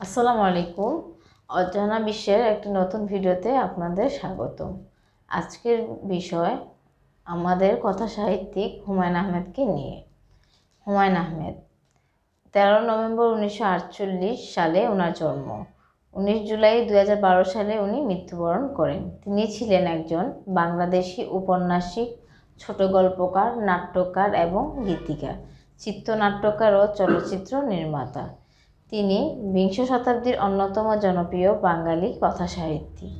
আসসালামু আলাইকুম। অজানা বিশ্বের একটি নতুন ভিডিওতে আপনাদের স্বাগত আজকের বিষয় আমাদের কথা সাহিত্যিক হুমায়ুন আহমেদকে নিয়ে। হুমায়ুন আহমেদ, তেরো নভেম্বর উনিশশো আটচল্লিশ সালে ওনার জন্ম। উনিশ জুলাই দু হাজার বারো সালে উনি মৃত্যুবরণ করেন। তিনি ছিলেন একজন বাংলাদেশি উপন্যাসিক, ছোট গল্পকার, নাট্যকার এবং গীতিকার, চিত্রনাট্যকার ও চলচ্চিত্র নির্মাতা। তিনি বিংশ শতাব্দীর অন্যতম জনপ্রিয় বাঙালি কথাসাহিত্যিক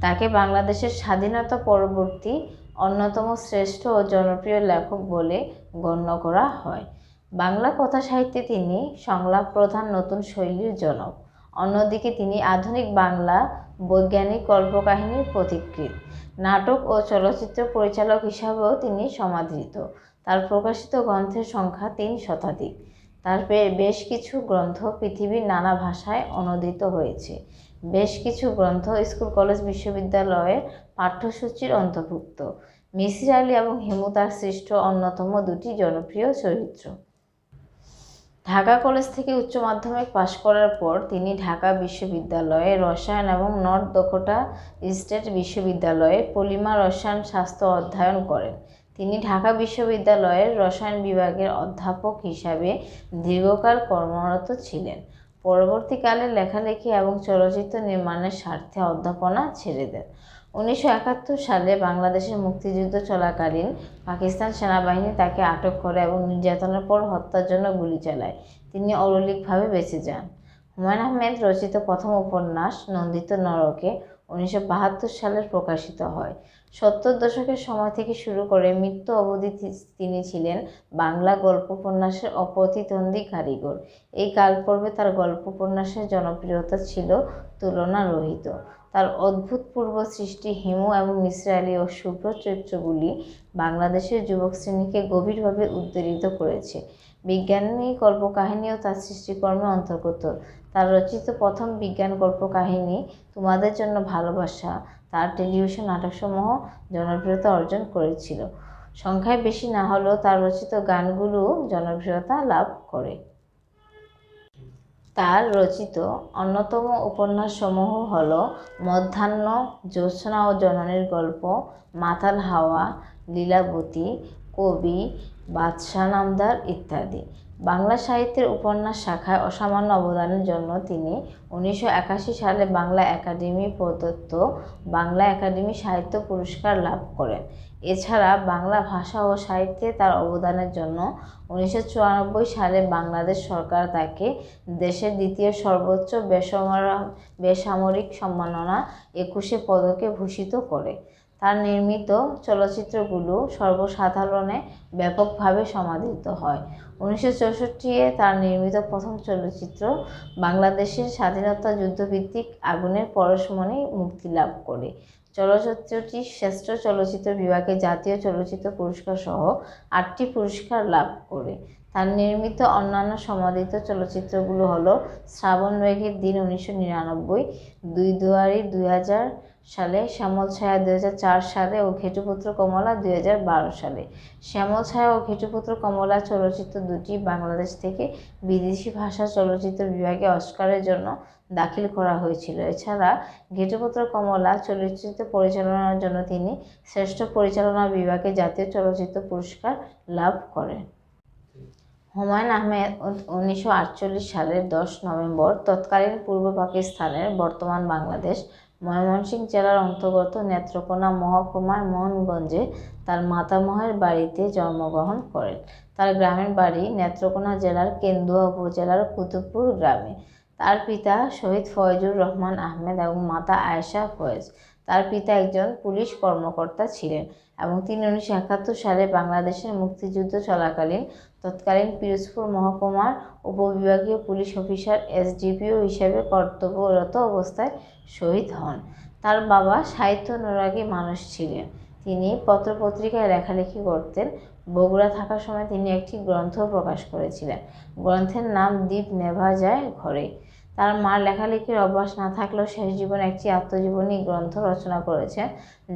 তাকে বাংলাদেশের স্বাধীনতা পরবর্তী অন্যতম শ্রেষ্ঠ ও জনপ্রিয় লেখক বলে গণ্য করা হয়। বাংলা কথা সাহিত্যে তিনি সংলাপ প্রধান নতুন শৈলীর জনক। অন্যদিকে তিনি আধুনিক বাংলা বৈজ্ঞানিক কল্পকাহিনীর প্রতিকৃত নাটক ও চলচ্চিত্র পরিচালক হিসাবেও তিনি সমাদৃত। তার প্রকাশিত গ্রন্থের সংখ্যা তিন শতাধিক। তার বেশ কিছু গ্রন্থ পৃথিবীর নানা ভাষায় অনূদিত হয়েছে। বেশ কিছু গ্রন্থ স্কুল, কলেজ, বিশ্ববিদ্যালয়ের পাঠ্যসূচির অন্তর্ভুক্ত। মিসির আলী এবং হিমু তার সৃষ্ট অন্যতম দুটি জনপ্রিয় চরিত্র। ঢাকা কলেজ থেকে উচ্চ মাধ্যমিক পাশ করার পর তিনি ঢাকা বিশ্ববিদ্যালয়ে রসায়ন এবং নর্থ দকোটা স্টেট বিশ্ববিদ্যালয়ে পলিমা রসায়ন শাস্ত্র অধ্যয়ন করেন। তিনি ঢাকা বিশ্ববিদ্যালয়ের রসায়ন বিভাগের অধ্যাপক হিসাবে দীর্ঘকাল কর্মরত ছিলেন। পরবর্তীকালে লেখালেখি এবং চলচ্চিত্র নির্মাণের স্বার্থে অধ্যাপনা ছেড়ে দেন। উনিশশো একাত্তর সালে বাংলাদেশের মুক্তিযুদ্ধ চলাকালীন পাকিস্তান সেনাবাহিনী তাকে আটক করে এবং নির্যাতনের পর হত্যার জন্য গুলি চালায়। তিনি অরলিকভাবে বেঁচে যান। হুমায়ুন আহমেদ রচিত প্রথম উপন্যাস নন্দিত নরকে উনিশশো বাহাত্তর সালে প্রকাশিত হয়। সত্তর দশকের সময় থেকে শুরু করে মৃত্যু অবধি তিনি ছিলেন বাংলা গল্প উপন্যাসের অপ্রতিদ্বন্দ্বী কারিগর। এই কালপর্বে তার গল্প উপন্যাসের জনপ্রিয়তা ছিল তুলনারহিত। তার অদ্ভুতপূর্ব সৃষ্টি হিমু এবং মিশ্রা আলী ও শুভ্র চরিত্রগুলি বাংলাদেশের যুবক শ্রেণীকে গভীরভাবে উদ্বেলিত করেছে। বিজ্ঞানী কল্পকাহিনীও তার সৃষ্টিকর্মে অন্তর্গত। তার রচিত প্রথম বিজ্ঞান কল্পকাহিনী তোমাদের জন্য ভালোবাসা তার টেলিভিশন নাটকসমূহ জনপ্রিয়তা অর্জন করেছিল। সংখ্যায় বেশি না হলেও তার রচিত গানগুলো জনপ্রিয়তা লাভ করে। তার রচিত অন্যতম উপন্যাসসমূহ হল মধ্যাহ্ন, জ্যোৎস্না ও জননীর গল্প, মাতাল হাওয়া, লীলাবতী, কবি, বাদশাহ নামদার ইত্যাদি। বাংলা সাহিত্যের উপন্যাস শাখায় অসামান্য অবদানের জন্য তিনি উনিশশো একাশি সালে বাংলা একাডেমি প্রদত্ত বাংলা একাডেমি সাহিত্য পুরস্কার লাভ করেন। এছাড়া বাংলা ভাষা ও সাহিত্যে তার অবদানের জন্য উনিশশো চুরানব্বই সালে বাংলাদেশ সরকার তাকে দেশের দ্বিতীয় সর্বোচ্চ বেসামরা- বেসামরিক সম্মাননা একুশে পদকে ভূষিত করে। তার নির্মিত চলচ্চিত্রগুলো সর্বসাধারণে ব্যাপকভাবে সমাদৃত হয়। উনিশশো চৌষট্টি এ তার নির্মিত প্রথম চলচ্চিত্র বাংলাদেশের স্বাধীনতা যুদ্ধভিত্তিক আগুনের পরশমণি মুক্তি লাভ করে। চলচ্চিত্রটি শ্রেষ্ঠ চলচ্চিত্র বিভাগে জাতীয় চলচ্চিত্র পুরস্কার সহ আটটি পুরস্কার লাভ করে। তার নির্মিত অন্যান্য সমাদিত চলচ্চিত্রগুলো হলো শ্রাবণ মেঘের দিন উনিশশো নিরানব্বই, দুই দুয়ারি দুই হাজার সালে, শ্যামল ছায়া দুই হাজার চার সালে ও ঘেটুপুত্র কমলা দুই হাজার বারো সালে। শ্যামল ছায়া ও ঘেটুপুত্র কমলা চলচ্চিত্র দুটি বাংলাদেশ থেকে বিদেশি ভাষা চলচ্চিত্র বিভাগে অস্কারের জন্য দাখিল করা হয়েছিল। এছাড়া ঘেটুপুত্র কমলা চলচ্চিত্র পরিচালনার জন্য তিনি শ্রেষ্ঠ পরিচালনা বিভাগে জাতীয় চলচ্চিত্র পুরস্কার লাভ করেন। হুমায়ুন আহমেদ উনিশশো আটচল্লিশ সালের দশ নভেম্বর তৎকালীন পূর্ব পাকিস্তানের বর্তমান বাংলাদেশ ময়মনসিংহ জেলার অন্তর্গত নেত্রকোনা মহকুমার মোহনগঞ্জে তার মাতামহের বাড়িতে জন্মগ্রহণ করেন। তার গ্রামের বাড়ি নেত্রকোনা জেলার কেন্দুয়া উপজেলার কুতুবপুর গ্রামে। তার পিতা শহীদ ফয়জুর রহমান আহমেদ এবং মাতা আয়েশা ফয়েজ। তার পিতা একজন পুলিশ কর্মকর্তা ছিলেন এবং তিনি উনিশশো একাত্তর সালে বাংলাদেশের মুক্তিযুদ্ধ চলাকালীন তৎকালীন পিরোজপুর মহকুমার উপবিভাগীয় পুলিশ অফিসার এসডিপিও হিসেবে কর্তব্যরত অবস্থায় শহীদ হন। তার বাবা সাহিত্য অনুরাগী মানুষ ছিলেন। তিনি পত্রপত্রিকায় লেখালেখি করতেন। বগুড়া থাকার সময় তিনি একটি গ্রন্থ প্রকাশ করেছিলেন। গ্রন্থের নাম দ্বীপ নেভা যায় ঘরে। তার মার লেখালেখির অভ্যাস না থাকলেও শেষ জীবনে একটি আত্মজীবনী গ্রন্থ রচনা করেছেন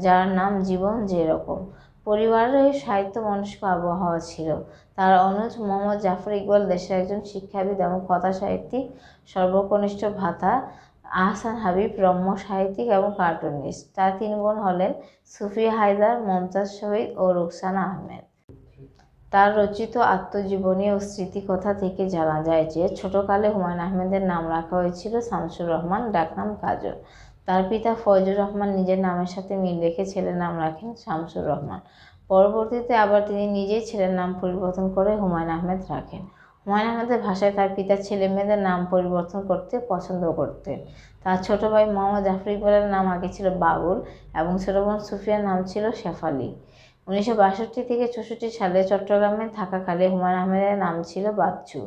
যার নাম জীবন যেরকম। পরিবারের সাহিত্য মনস্ক আবহাওয়া ছিল। তার অনুজ মোহাম্মদ জাফর ইকবাল দেশের একজন শিক্ষাবিদ এবং কথা সাহিত্যিক, সর্বকনিষ্ঠ ভাতা আহসান হাবিব রম্য সাহিত্যিক এবং কার্টুনিস্ট। তার তিন বোন হলেন সুফিয়া হায়দার, মমতাজ শহীদ ও রুকসানা আহমেদ। তার রচিত আত্মজীবনী ও স্মৃতিকথা থেকে জানা যায় যে ছোটকালে হুমায়ুন আহমেদের নাম রাখা হয়েছিল শামসুর রহমান, ডাকনাম কাজল। তার পিতা ফয়জুর রহমান নিজের নামের সাথে মিল রেখে ছেলের নাম রাখেন শামসুর রহমান। পরবর্তীতে আবার তিনি নিজেই ছেলের নাম পরিবর্তন করে হুমায়ুন আহমেদ রাখেন। হুমায়ুন আহমেদের ভাষায় তার পিতা ছেলে মেয়েদের নাম পরিবর্তন করতে পছন্দ করতেন। তার ছোট ভাই মোহাম্মদ জাফর ইকবালের নাম আগে ছিল বাবুল এবং ছোট বোন সুফিয়ার নাম ছিল শেফালি। উনিশশো বাষট্টি থেকে চৌষট্টি সালে চট্টগ্রামে থাকাকালে হুমায়ুন আহমেদের নাম ছিল বাচ্চু।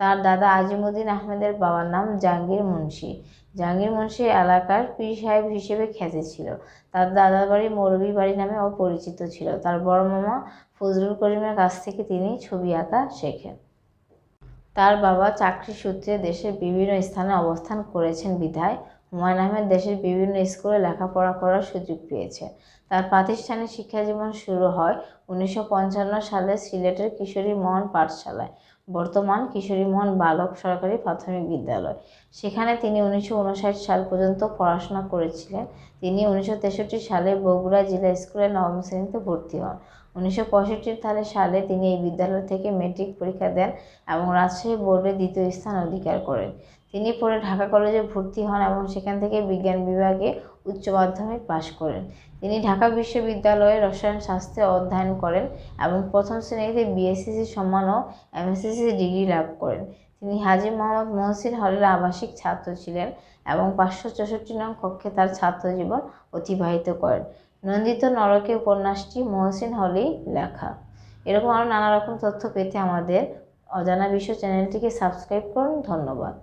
তার দাদা আজিমুদ্দিন আহমেদের বাবার নাম জাহাঙ্গীর মুন্সি। জাহাঙ্গীর মুন্সি এলাকার পীর সাহেব হিসেবে খ্যাতি ছিল। তার দাদার বাড়ি মৌলভী বাড়ি নামে অপরিচিত ছিল। তার বড় মামা ফজলুল করিমের কাছ থেকে তিনি ছবি আঁকা শেখেন। তার বাবা চাকরি সূত্রে দেশের বিভিন্ন স্থানে অবস্থান করেছেন বিধায়। হুমায়ুন আহমেদ দেশের বিভিন্ন স্কুলে লেখাপড়া করার সুযোগ পেয়েছে। তার প্রাতিষ্ঠানিক শিক্ষাজীবন শুরু হয় উনিশশো পঞ্চান্ন সালে সিলেটের কিশোরী মোহন পাঠশালায়, বর্তমান কিশোরী মোহন বালক সরকারি প্রাথমিক বিদ্যালয়। সেখানে তিনি উনিশশো উনষাট সাল পর্যন্ত পড়াশোনা করেছিলেন। তিনি উনিশশো তেষট্টি সালে বগুড়া জেলা স্কুলে নবম শ্রেণীতে ভর্তি হন। উনিশশো সালে সালে তিনি এই বিদ্যালয় থেকে মেট্রিক পরীক্ষা দেন এবং রাজশাহী বোর্ডে দ্বিতীয় স্থান অধিকার করেন। তিনি পরে ঢাকা কলেজে ভর্তি হন এবং সেখান থেকে বিজ্ঞান বিভাগে উচ্চ মাধ্যমিক পাশ করেন। তিনি ঢাকা বিশ্ববিদ্যালয়ে রসায়ন শাস্ত্রে অধ্যয়ন করেন এবং প্রথম শ্রেণীতে বিএসসিসি সম্মান ও এমএসসিসি ডিগ্রি লাভ করেন। তিনি হাজী মোহাম্মদ মহসিন হলের আবাসিক ছাত্র ছিলেন এবং পাঁচশো চৌষট্টি নং কক্ষে তার ছাত্র জীবন অতিবাহিত করেন। নন্দিত নরকে উপন্যাসটি মহসিন হলেই লেখা। এরকম আরও নানা রকম তথ্য পেতে আমাদের অজানা বিশ্ব চ্যানেলটিকে সাবস্ক্রাইব করুন। ধন্যবাদ।